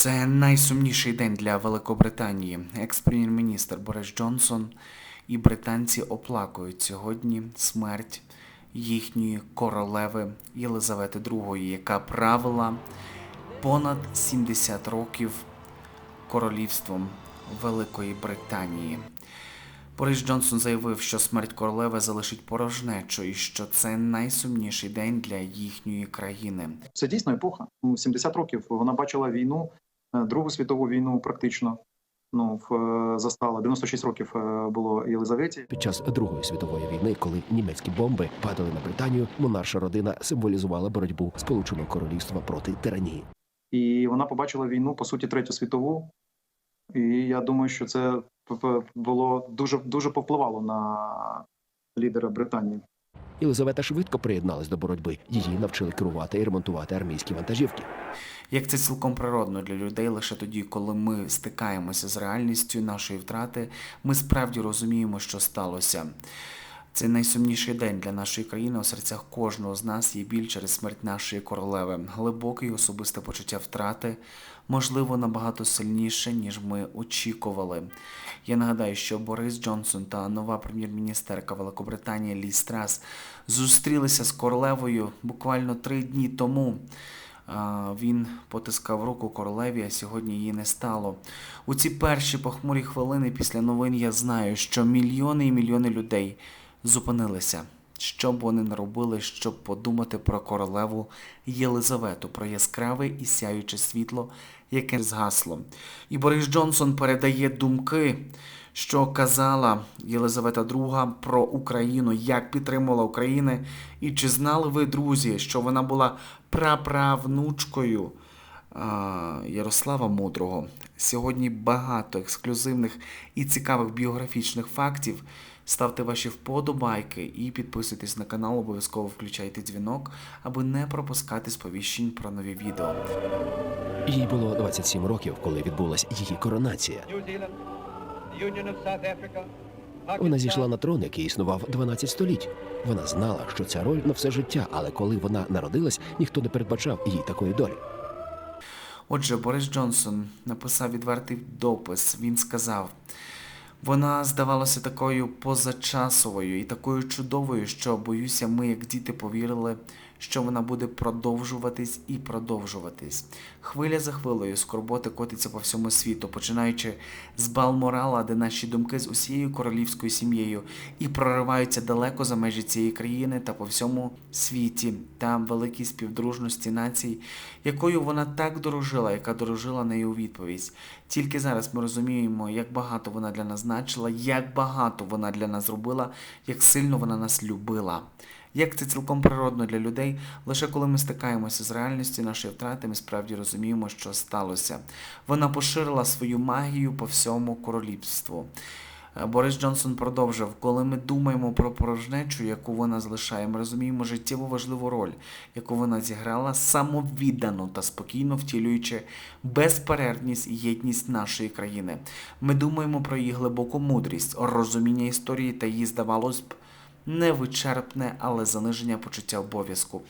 Це найсумніший день для Великобританії. Екс-прем'єр-міністр Борис Джонсон і британці оплакують сьогодні смерть їхньої королеви Єлизавети II, яка правила понад 70 років королівством Великої Британії. Борис Джонсон заявив, що смерть королеви залишить порожнечу і що це найсумніший день для їхньої країни. Це дійсно епоха. Ну, 70 років вона бачила війну, Другу світову війну практично. Ну, в, е, застала 96 років е, було Єлизаветі. Під час Другої світової війни, коли німецькі бомби падали на Британію, монарша родина символізувала боротьбу Сполученого Королівства проти тиранії. І вона побачила війну, по суті, третю світову. І я думаю, що це було дуже дуже повпливало на лідера Британії. Єлизавета швидко приєдналась до боротьби. Її навчили керувати і ремонтувати армійські вантажівки. Як це цілком природно для людей лише тоді, коли ми стикаємося з реальністю нашої втрати, ми справді розуміємо, що сталося. Це найсумніший день для нашої країни у серцях кожного з нас є біль через смерть нашої королеви, глибоке і особисте почуття втрати, можливо, набагато сильніше, ніж ми очікували. Я нагадаю, що Борис Джонсон та нова прем'єр-міністерка Великобританії Лі Страс зустрілися з королевою буквально три дні тому. Він потискав руку королеві, а сьогодні її не стало. У ці перші похмурі хвилини після новин я знаю, що мільйони і мільйони людей зупинилися. Що б вони не робили, щоб подумати про королеву Єлизавету, про яскраве і сяюче світло, яке згасло. І Борис Джонсон передає думки, що казала Єлизавета II про Україну, як підтримувала Україну, і чи знали ви, друзі, що вона була праправнучкою Ярослава Мудрого. Сьогодні багато ексклюзивних і цікавих біографічних фактів. Ставте ваші вподобайки і підписуйтесь на канал, обов'язково включайте дзвінок, аби не пропускати сповіщень про нові відео. Їй було 27 років, коли відбулася її коронація. Вона зійшла на трон, який існував 12 століть. Вона знала, що ця роль на все життя, але коли вона народилась, ніхто не передбачав їй такої долі. Отже, Борис Джонсон написав відвертий допис. Він сказав: вона здавалася такою позачасовою і такою чудовою, що боюся, ми, як діти, повірили, що вона буде продовжуватись і продовжуватись. Хвиля за хвилею скорботи котиться по всьому світу, починаючи з Балморала, де наші думки з усією королівською сім'єю і прориваються далеко за межі цієї країни та по всьому світі, та великій співдружності націй, якою вона так дорожила, яка дорожила нею у відповідь. Тільки зараз ми розуміємо, як багато вона для нас значила, як багато вона для нас зробила, як сильно вона нас любила. Як це цілком природно для людей, лише коли ми стикаємося з реальністю нашої втрати, ми справді розуміємо, що сталося. Вона поширила свою магію по всьому королівству. Е, Борис Джонсон продовжив, коли ми думаємо про порожнечу, яку вона залишає, ми розуміємо життєво важливу роль, яку вона зіграла самовіддано та спокійно втілюючи безперервність і єдність нашої країни. Ми думаємо про її глибоку мудрість, розуміння історії та її, здавалось б, невичерпне, але заниження почуття обов'язку.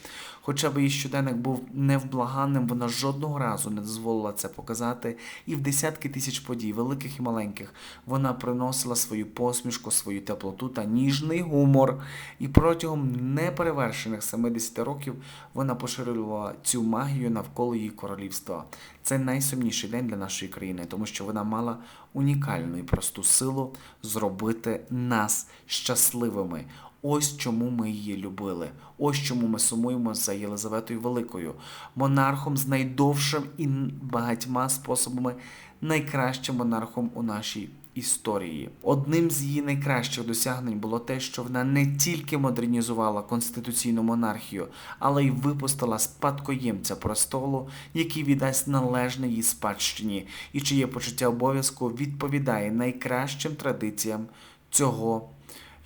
Хоча б її щоденник був невблаганним, вона жодного разу не дозволила це показати, і в десятки тисяч подій, великих і маленьких, вона приносила свою посмішку, свою теплоту та ніжний гумор. І протягом неперевершених 70 років вона поширювала цю магію навколо її королівства. Це найсумніший день для нашої країни, тому що вона мала унікальну і просту силу зробити нас щасливими. Ось чому ми її любили. Ось чому ми сумуємо за Єлизаветою Великою, монархом з найдовшим і багатьма способами найкращим монархом у нашій історії. Одним з її найкращих досягнень було те, що вона не тільки модернізувала конституційну монархію, але й випустила спадкоємця престолу, який віддасть належне їй спадщині, і чиє почуття обов'язку відповідає найкращим традиціям цього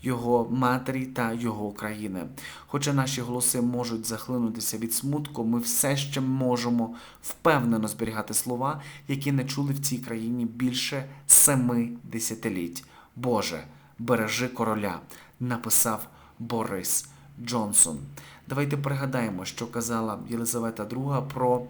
його матері та його країни. Хоча наші голоси можуть захлинутися від смутку, ми все ще можемо впевнено зберігати слова, які не чули в цій країні більше семи десятиліть. Боже, бережи короля, написав Борис Джонсон. Давайте пригадаємо, що казала Єлизавета II про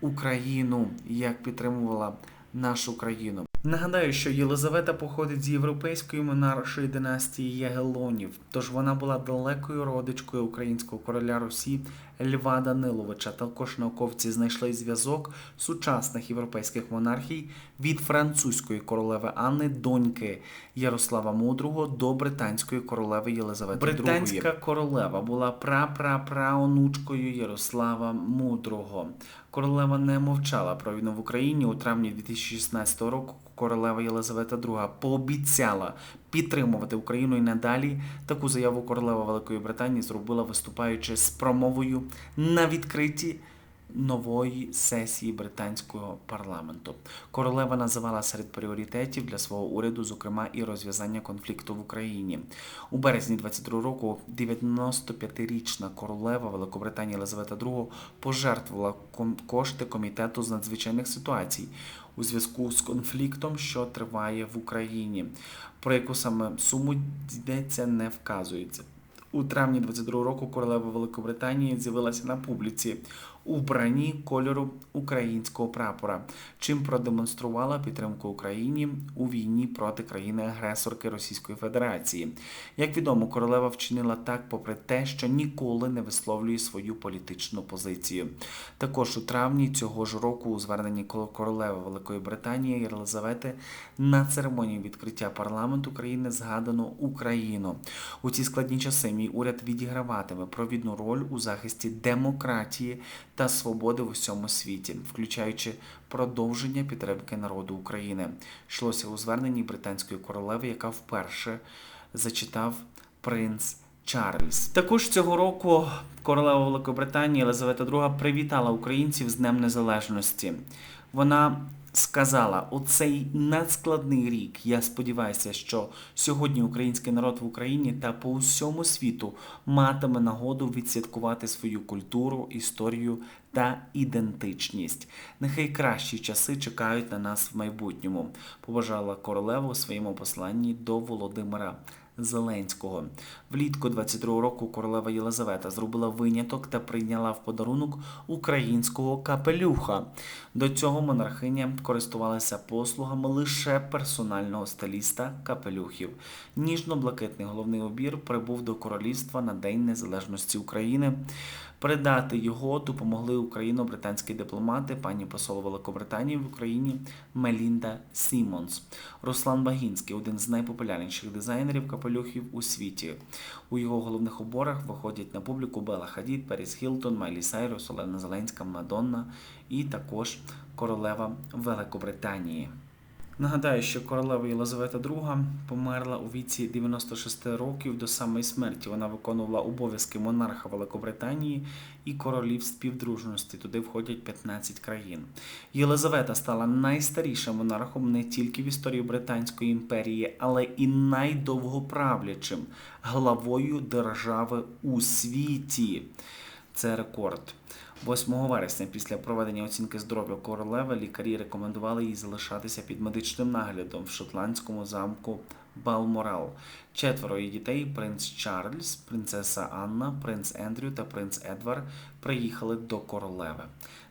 Україну, як підтримувала нашу країну. Нагадаю, що Єлизавета походить з європейської монаршої династії Ягелонів, тож вона була далекою родичкою українського короля Русі Льва Даниловича. Також науковці знайшли зв'язок сучасних європейських монархій від французької королеви Анни, доньки Ярослава Мудрого, до британської королеви Єлизавети II. Королева була пра-пра-праонучкою Ярослава Мудрого. Королева не мовчала про війну в Україні у травні 2016 року. Королева Єлизавета II пообіцяла підтримувати Україну і надалі. Таку заяву королева Великої Британії зробила, виступаючи з промовою на відкритті нової сесії британського парламенту. Королева називала серед пріоритетів для свого уряду, зокрема, і розв'язання конфлікту в Україні. У березні 22 року 95-річна королева Великобританії Єлизавета II пожертвувала кошти комітету з надзвичайних ситуацій у зв'язку з конфліктом, що триває в Україні. Про яку саме суму йдеться, не вказується. У травні 22 року королева Великобританії з'явилася на публіці у вбранні кольору українського прапора, чим продемонструвала підтримку Україні у війні проти країни-агресорки Російської Федерації. Як відомо, королева вчинила так, попри те, що ніколи не висловлює свою політичну позицію. Також у травні цього ж року у зверненні королеви Великої Британії Єлизавети на церемонії відкриття парламенту країни згадано Україну. У ці складні часи мій уряд відіграватиме провідну роль у захисті демократії та свободи в усьому світі, включаючи продовження підтримки народу України. Йшлося у зверненні британської королеви, яка вперше зачитав принц. Чарльз. Також цього року королева Великобританії Елизавета II привітала українців з Днем Незалежності. Вона сказала: у цей надскладний рік. Я сподіваюся, що сьогодні український народ в Україні та по усьому світу матиме нагоду відсвяткувати свою культуру, історію та ідентичність. Нехай кращі часи чекають на нас в майбутньому. Побажала королева у своєму посланні до Володимира. Зеленського влітку 22 року королева Єлизавета зробила виняток та прийняла в подарунок українського капелюха. До цього монархиня користувалася послугами лише персонального стиліста капелюхів. Ніжно-блакитний головний обір прибув до королівства на День Незалежності України. Передати його допомогли україно-британські дипломати, пані посол Великобританії в Україні Мелінда Сімонс. Руслан Багінський один з найпопулярніших дизайнерів капелюхів у світі. У його головних уборах виходять на публіку Бела Хадід, Періс Хілтон, Майлі Сайрус, Олена Зеленська, Мадонна і також королева Великобританії. Нагадаю, що королева Єлизавета II померла у віці 96 років до самої смерті. Вона виконувала обов'язки монарха Великобританії і королів співдружності. Туди входять 15 країн. Єлизавета стала найстарішим монархом не тільки в історії Британської імперії, але і найдовгоправлячим главою держави у світі. Це рекорд. 8 вересня, після проведення оцінки здоров'я королеви, лікарі рекомендували їй залишатися під медичним наглядом в шотландському замку Балморал. Четверо її дітей принц Чарльз, принцеса Анна, принц Ендрю та принц Едвард приїхали до королеви.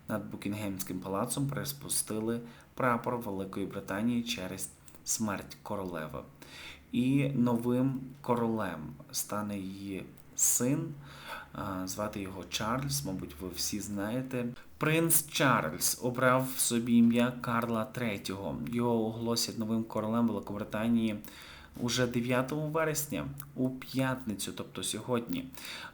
Над Букінгемським палацом приспустили прапор Великої Британії через смерть королеви. І новим королем стане її син. Звати його Чарльз, мабуть, ви всі знаєте. Принц Чарльз обрав собі ім'я Карла III. Його оголосять новим королем Великобританії уже 9 вересня, у п'ятницю, тобто сьогодні.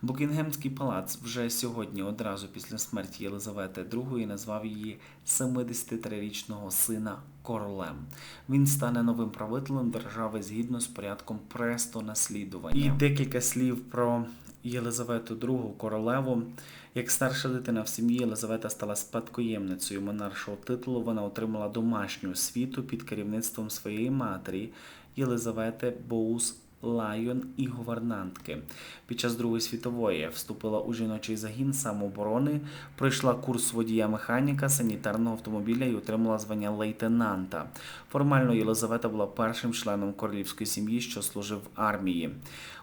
Букінгемський палац вже сьогодні, одразу після смерті Єлизавети II, назвав її 73-річного сина королем. Він стане новим правителем держави згідно з порядком престонаслідування. І декілька слів про Єлизавету II, королеву. Як старша дитина в сім'ї, Єлизавета стала спадкоємницею монаршого титулу. Вона отримала домашню освіту під керівництвом своєї матері Єлизавети Боус лайон і гувернантки. Під час Другої світової вступила у жіночий загін самооборони, пройшла курс водія механіка санітарного автомобіля і отримала звання лейтенанта. Формально Єлизавета була першим членом королівської сім'ї, що служив в армії.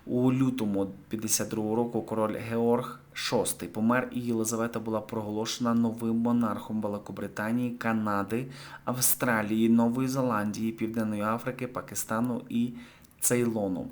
У лютому 52 року король Георг VI помер, і Єлизавета була проголошена новим монархом Великобританії, Канади, Австралії, Нової Зеландії, Південної Африки, Пакистану і Цейлону.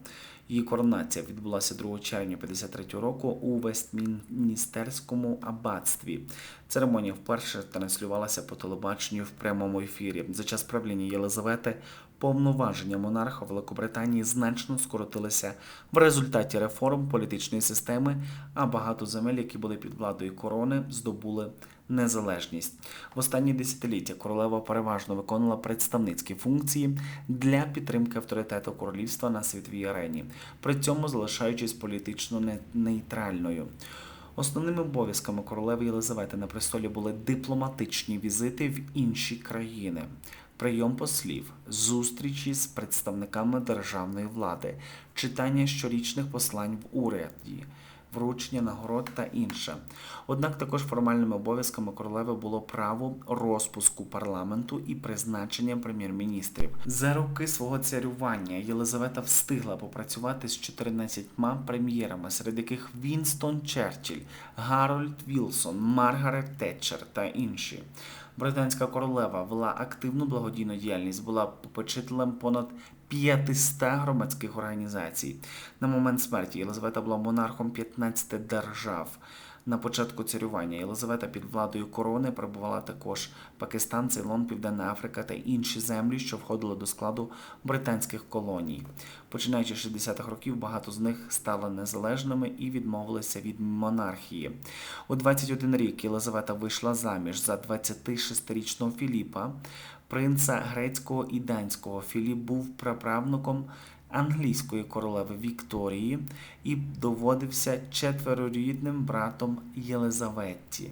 Її коронація відбулася 2 червня 53 року у Вестміністерському аббатстві. Церемонія вперше транслювалася по телебаченню в прямому ефірі. За час правління Єлизавети повноваження монарха Великобританії значно скоротилися в результаті реформ політичної системи, а багато земель, які були під владою корони, здобули незалежність. В останні десятиліття королева переважно виконувала представницькі функції для підтримки авторитету королівства на світовій арені, при цьому залишаючись політично нейтральною. Основними обов'язками королеви Єлизавети на престолі були дипломатичні візити в інші країни, прийом послів, зустрічі з представниками державної влади, читання щорічних послань в уряді, вручення нагород та інше. Однак також формальними обов'язками королеви було право розпуску парламенту і призначення прем'єр-міністрів. За роки свого царювання Єлизавета встигла попрацювати з 14 прем'єрами, серед яких Вінстон Черчилль, Гарольд Вілсон, Маргарет Тетчер та інші. Британська королева вела активну благодійну діяльність, була попечителем понад 500 громадських організацій. На момент смерті Єлизавета була монархом 15 держав. На початку царювання Єлизавета під владою корони перебувала також Пакистан, Цейлон, Південна Африка та інші землі, що входили до складу британських колоній. Починаючи з 60-х років, багато з них стали незалежними і відмовилися від монархії. У 21 рік Єлизавета вийшла заміж за 26-річного Філіпа, принца грецького і данського. Філіп був праправнуком англійської королеви Вікторії і доводився четверорідним братом Єлизаветті.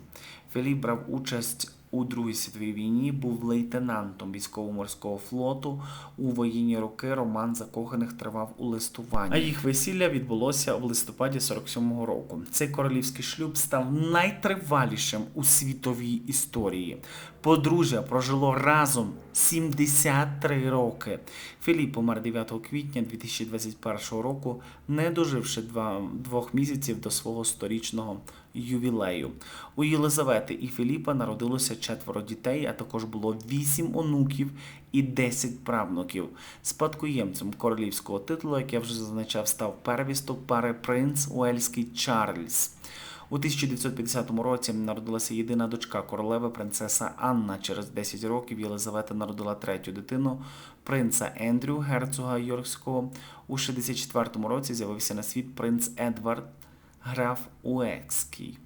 Філіп брав участь у Другій світовій війні, був лейтенантом військово-морського флоту. У воєнні роки роман закоханих тривав у листуванні. А їх весілля відбулося в листопаді 47-го року. Цей королівський шлюб став найтривалішим у світовій історії. Подружжя прожило разом 73 роки. Філіп помер 9 квітня 2021 року, не доживши два, двох місяців до свого сторічного ювілею. У Єлизавети і Філіпа народилося четверо дітей, а також було вісім онуків і 10 правнуків. Спадкоємцем королівського титулу, як я вже зазначав, став первісток пари принц Уельський Чарльз. У 1950 році народилася єдина дочка королеви принцеса Анна. Через 10 років Єлизавета народила третю дитину принца Ендрю, герцога Йоркського. У 64 році з'явився на світ принц Едвард, граф Уекський.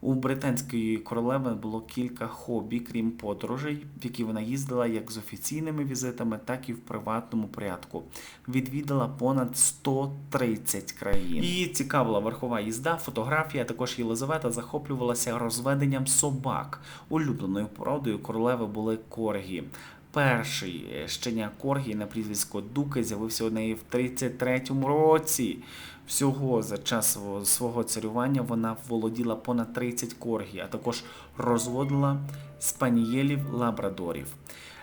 У британської королеви було кілька хобі, крім подорожей, в які вона їздила як з офіційними візитами, так і в приватному порядку. Відвідала понад 130 країн. Її цікавила верхова їзда, фотографія. Також Єлизавета захоплювалася розведенням собак. Улюбленою породою королеви були коргі. Перший е, щеня Коргі на прізвисько Дуки з'явився у неї в 33-му році. Всього за час свого- царювання вона володіла понад 30 коргі, а також розводила спанієлів лабрадорів.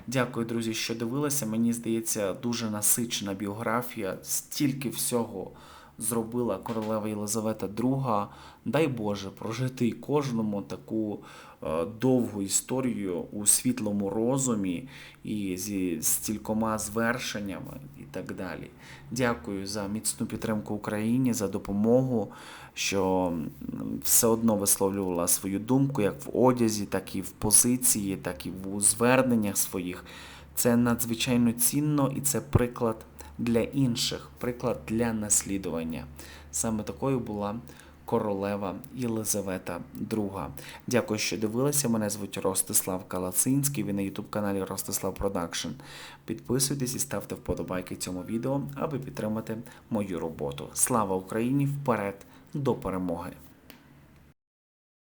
Дякую, друзі, що дивилися. Мені здається, дуже насичена біографія. Стільки всього зробила королева Єлизавета II. Дай Боже прожити кожному таку е, довгу історію у світлому розумі і зі стількома звершеннями і так далі. Дякую за міцну підтримку Україні, за допомогу, що все одно висловлювала свою думку як в одязі, так і в позиції, так і в зверненнях своїх. Це надзвичайно цінно і це приклад для інших, приклад для наслідування. Саме такою була королева Єлизавета II. Дякую, що дивилися. Мене звуть Ростислав Калацинський. Ви на youtube каналі Ростислав Продакшн. Підписуйтесь і ставте вподобайки цьому відео, аби підтримати мою роботу. Слава Україні! Вперед до перемоги!